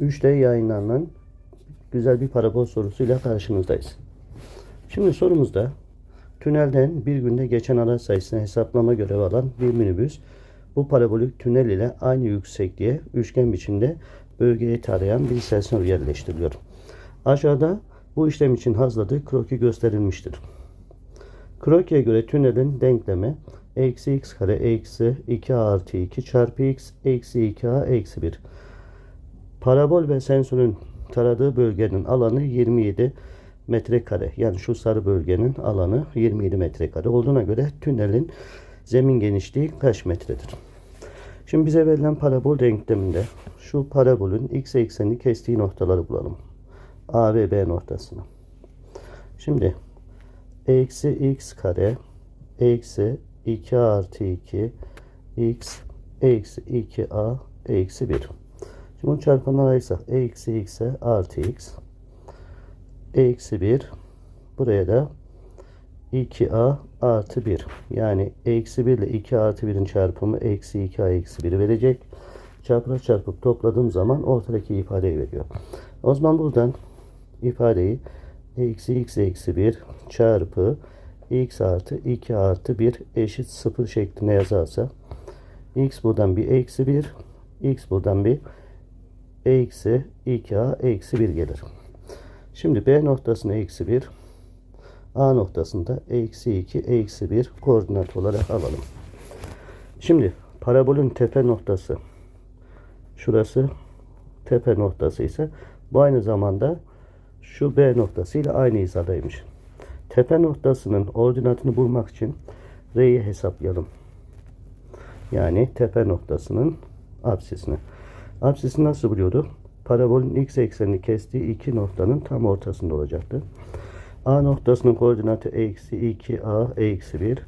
3'te yayınlanan güzel bir parabol sorusuyla karşınızdayız. Şimdi sorumuzda tünelden bir günde geçen araç sayısını hesaplama görevi alan bir minibüs bu parabolik tünel ile aynı yüksekliğe üçgen biçimde bölgeye tarayan bir sensör yerleştiriliyor. Aşağıda bu işlem için hazırladığı kroki gösterilmiştir. Krokiye göre tünelin denklemi eksi x kare eksi 2a artı 2 çarpı x eksi 2a eksi 1. Parabol ve sensörün taradığı bölgenin alanı 27 metrekare. Yani şu sarı bölgenin alanı 27 metrekare olduğuna göre tünelin zemin genişliği kaç metredir? Şimdi bize verilen parabol denkleminde şu parabolün x eksenini kestiği noktaları bulalım. A ve B noktasını. Şimdi eksi x kare eksi 2 artı 2 x eksi 2a eksi 1. Şimdi bunu çarpanlar ayırsak eksi x'e artı x eksi 1 buraya da 2a artı 1 yani eksi 1 ile 2 artı 1'in çarpımı eksi 2a eksi 1 verecek. Çarpıra çarpıp topladığım zaman ortadaki ifadeyi veriyor. O zaman buradan ifadeyi eksi x eksi 1 çarpı x artı 2 artı 1 eşit 0 şeklinde yazarsa x buradan bir eksi 1 x buradan bir eksi 2a eksi 1 gelir. Şimdi B noktasına eksi 1 A noktasında eksi 2 eksi 1 koordinat olarak alalım. Şimdi parabolün tepe noktası şurası tepe noktası ise bu aynı zamanda şu B noktası ile aynı hizadaymış. Tepe noktasının ordinatını bulmak için R'yi hesaplayalım. Yani tepe noktasının apsisini. Apsisi nasıl buluyorduk? Parabolün x eksenini kestiği iki noktanın tam ortasında olacaktı. A noktasının koordinatı eksi 2a eksi 1.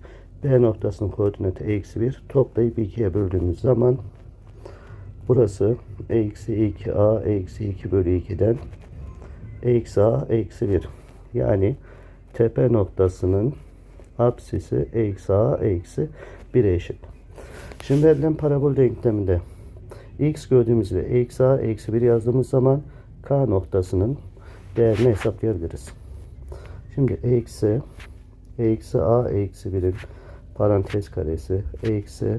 B noktasının koordinatı eksi 1. Toplayıp 2'ye böldüğümüz zaman burası eksi 2a eksi 2 bölü 2'den eksi a eksi 1. Yani tepe noktasının apsisi eksi a eksi 1'e eşit. Şimdi verilen parabol denkleminde x gördüğümüz gibi eksi a eksi 1 yazdığımız zaman k noktasının değerini hesaplayabiliriz. Şimdi eksi eksi a eksi 1'in parantez karesi eksi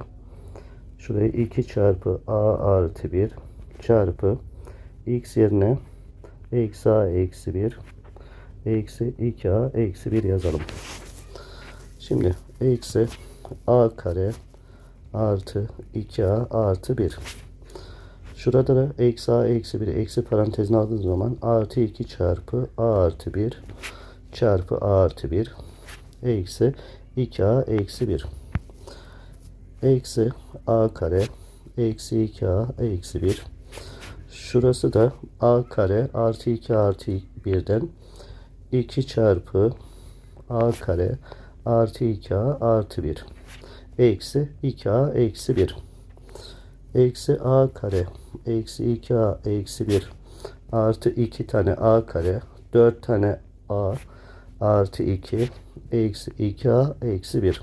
şuraya 2 çarpı a artı 1 çarpı x yerine eksi a eksi 1 eksi 2a eksi 1 yazalım. Şimdi eksi a kare artı 2a artı 1. Şurada da eksi a eksi 1 eksi parantezine aldığımız zaman artı 2 çarpı a artı 1 çarpı a artı 1 eksi 2a eksi 1 eksi a kare eksi 2a eksi 1 şurası da a kare artı 2 artı 1'den 2 çarpı a kare artı 2a artı 1 eksi 2a eksi 1 eksi a kare. Eksi 2a eksi 1 artı 2 tane a kare. 4 tane a artı 2 eksi 2a eksi 1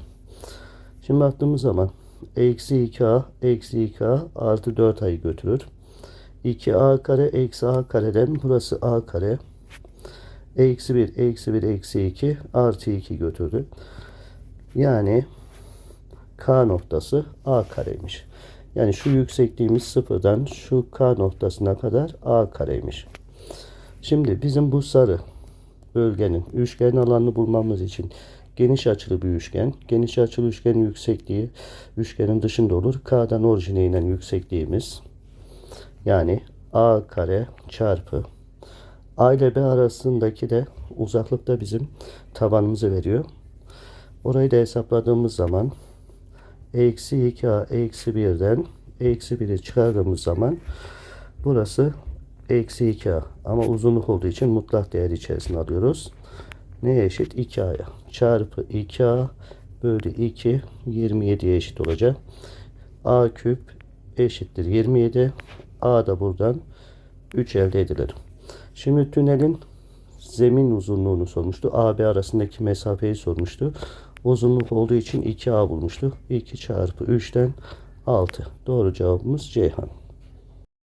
şimdi baktığımız zaman eksi 2a eksi 2a artı 4a'yı götürür. 2a kare eksi a kareden burası a kare. Eksi 1 eksi 1 eksi 2 artı 2 götürdü. Yani K noktası A kareymiş. Yani şu yüksekliğimiz sıfırdan şu K noktasına kadar A kareymiş. Şimdi bizim bu sarı bölgenin üçgen alanını bulmamız için geniş açılı bir üçgen. Geniş açılı üçgenin yüksekliği üçgenin dışında olur. K'dan orijine inen yüksekliğimiz yani A kare çarpı A ile B arasındaki de uzaklıkta bizim tabanımızı veriyor. Orayı da hesapladığımız zaman eksi 2a eksi 1'den eksi 1'i çıkardığımız zaman burası eksi 2a ama uzunluk olduğu için mutlak değer içerisine alıyoruz. Neye eşit? 2a'ya. Çarpı 2a bölü 2 27'ye eşit olacak. a küp eşittir 27. a da buradan 3 elde edilir. Şimdi tünelin zemin uzunluğunu sormuştu. AB arasındaki mesafeyi sormuştu. Uzunluk olduğu için 2A bulmuştu. 2 çarpı 3'ten 6. Doğru cevabımız Ceyhan.